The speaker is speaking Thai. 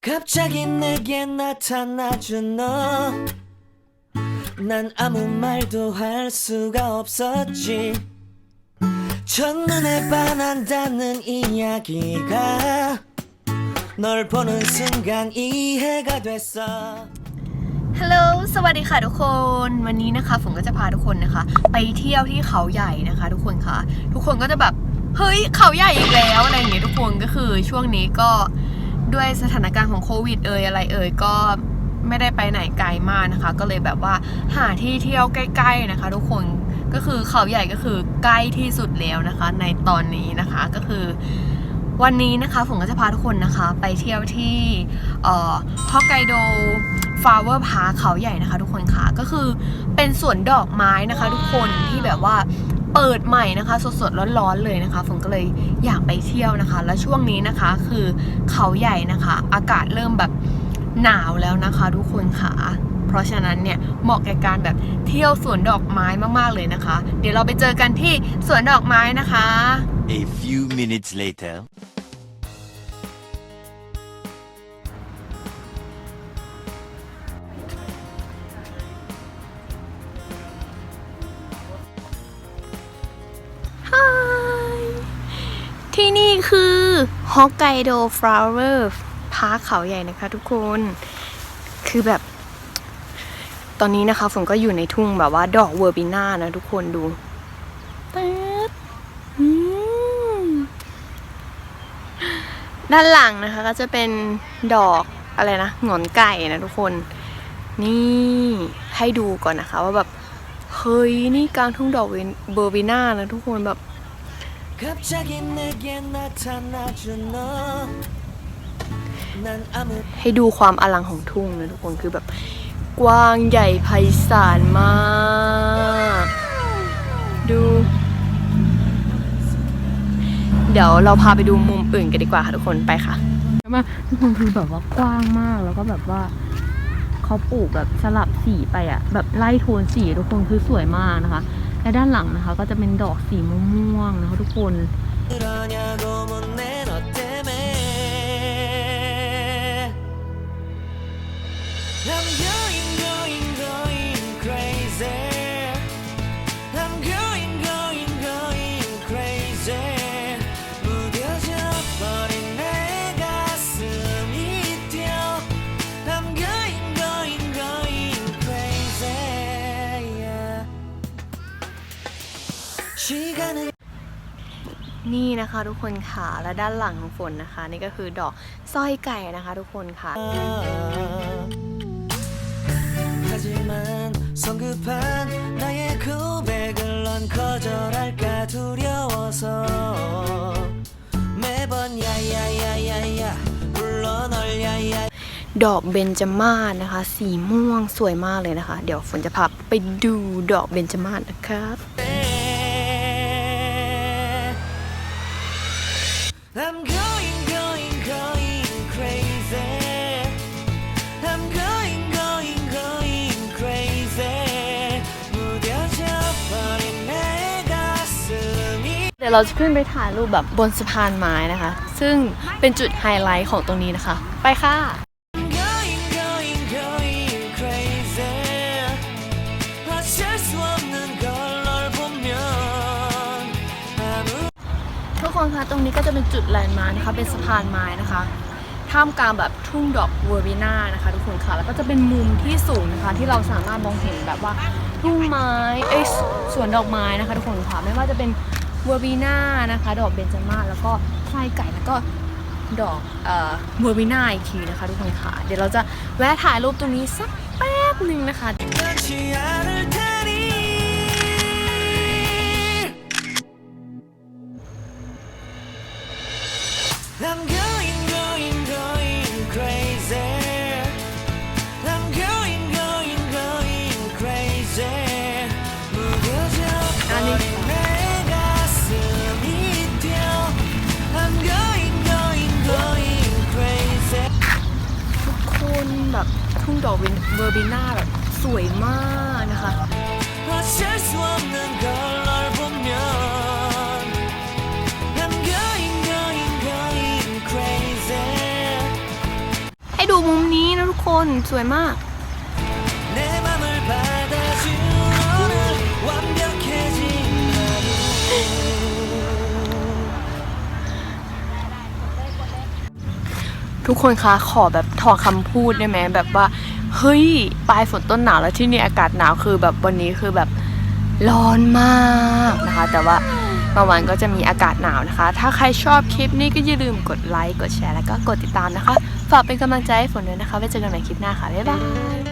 갑자기 내게 나타나준 너. 난 아무 말도 할 수가 없었지. 첫눈에 반한다는 이야기가 널 보는 순간 이해가 됐어. ฮัลโหล สวัสดีค่ะทุกคน วันนี้นะคะฝนก็จะพาทุกคนนะคะ ไปเที่ยวที่เขาใหญ่นะคะ ทุกคนค่ะ ทุกคนก็จะแบบ เฮ้ย เขาใหญ่อีกแล้วอะไรอย่างเงี้ยทุกคนก็คือช่วงนี้ก็ ด้วยสถานการณ์ของโควิดเอ่ยอะไรเอ่ยก็ไม่ได้ไปไหนไกลมากนะคะ ก็เลยแบบว่าหาที่เที่ยวใกล้ๆนะคะ ทุกคนก็คือเขาใหญ่ก็คือใกล้ที่สุดแล้วนะคะ ในตอนนี้นะคะก็คือ วันนี้นะคะผมก็จะพาทุกคนนะคะ ไปเที่ยวที่เอ่อฮอกไกโดฟลาวเวอร์พาร์เขาใหญ่นะคะ ทุกคนค่ะก็คือเป็นสวนดอกไม้นะคะ ทุกคนที่แบบว่า เปิดใหม่นะคะ สดๆร้อนๆเลยนะคะผมก็เลยอยากไปเที่ยวนะคะ แล้วช่วงนี้นะคะคือเขาใหญ่นะคะ อากาศเริ่มแบบหนาวแล้วนะคะทุกคนค่ะเพราะฉะนั้นเนี่ยเหมาะแก่การแบบเที่ยวสวนดอกไม้มากๆเลยนะคะ เดี๋ยวเราไปเจอกันที่สวนดอกไม้นะคะ A few minutes later. ที่นี่คือฮอกไกโดฟลาวเวอร์พาร์คเขาใหญ่นะคะทุกคน คือแบบ ตอนนี้นะคะฝนก็อยู่ในทุ่งแบบว่าดอกเวอร์บิน่านะทุกคนดูป๊ดด้านหลังนะคะก็จะเป็นดอกอะไรนะหงอนไก่นะทุกคน นี่ให้ดูก่อนนะคะ ว่าแบบ เฮ้ย นี่กลางทุ่งดอกเวนเบอร์บิน่านะทุกคนแบบ ให้ดูความอลังของทุ่งนะทุกคนคือแบบกว้างใหญ่ไพศาลมาก ดู เดี๋ยวเราพาไปดูมุมอื่นกันดีกว่าค่ะทุกคนไปค่ะมาทุกคนคือแบบว่ากว้างมากแล้วก็แบบว่าเขาปลูกแบบสลับสีไปอะแบบไล่โทนสีทุกคนคือสวยมากนะคะ และด้านหลังนะคะ ก็จะเป็นดอกสีม่วงๆนะคะทุกคน นี่นะคะทุกคนค่ะ และด้านหลังของฝนนะคะ นี่ก็คือดอกสร้อยไก่นะคะทุกคนค่ะดอกเบญจมาศนะคะ สีม่วงสวยมากเลยนะคะ เดี๋ยวฝนจะพาไปดูดอกเบญจมาศนะครับ I'm going going going crazy I'm going going going crazy 무뎌져 버린 내 가슴이 เดี๋ยวเราจะขึ้นไปถ่ายรูปแบบบนสะพานไม้นะคะ ซึ่งเป็นจุดไฮไลท์ของตรงนี้นะคะ ไปค่ะ ทุกคนคะตรงนี้ก็จะเป็นจุดแลนด์มาร์นะคะเป็นสะพานไม้นะคะท่ามกลางแบบทุ่งดอกเวอร์บิน่านะคะ ทุกคนค่ะแล้วก็จะเป็นมุมที่สูงนะคะ ที่เราสามารถมองเห็นแบบว่าทุ่งไม้เอ้ยสวนดอกไม้นะคะ ทุกคนค่ะไม่ว่าจะเป็นเวอร์บิน่านะคะ ดอกเบญจมาศแล้วก็ไส้ไก่แล้วก็ดอกเอ่อเวอร์บิน่าอีกทีนะคะ ทุกคนค่ะเดี๋ยวเราจะแวะถ่ายรูปตรงนี้สักแป๊บหนึ่งนะคะ I'm going, going, going crazy. I'm going, going, going crazy. 무뎌져 버린 내 가슴이 뛰어. I'm going, going, going crazy. ทุกคนแบบทุ่งดอกเวอร์บิน่าแบบสวยมากนะคะ 어쩔 수 없는 걸 นสวยมาก ทุกคนคะขอแบบถอดคำพูดได้ไหมแบบว่า เฮ้ย ปลายฝนต้นหนาวแล้วที่นี่อากาศหนาวคือแบบวันนี้คือแบบร้อนมากนะคะ แต่ว่า บางวันก็จะมีอากาศหนาวนะคะ ถ้าใครชอบคลิปนี้ก็อย่าลืมกดไลค์ กดแชร์ แล้วก็กดติดตามนะคะ ฝากเป็นกำลังใจให้ฝนด้วยนะคะ ไว้เจอกันใหม่คลิปหน้าค่ะ บ๊ายบาย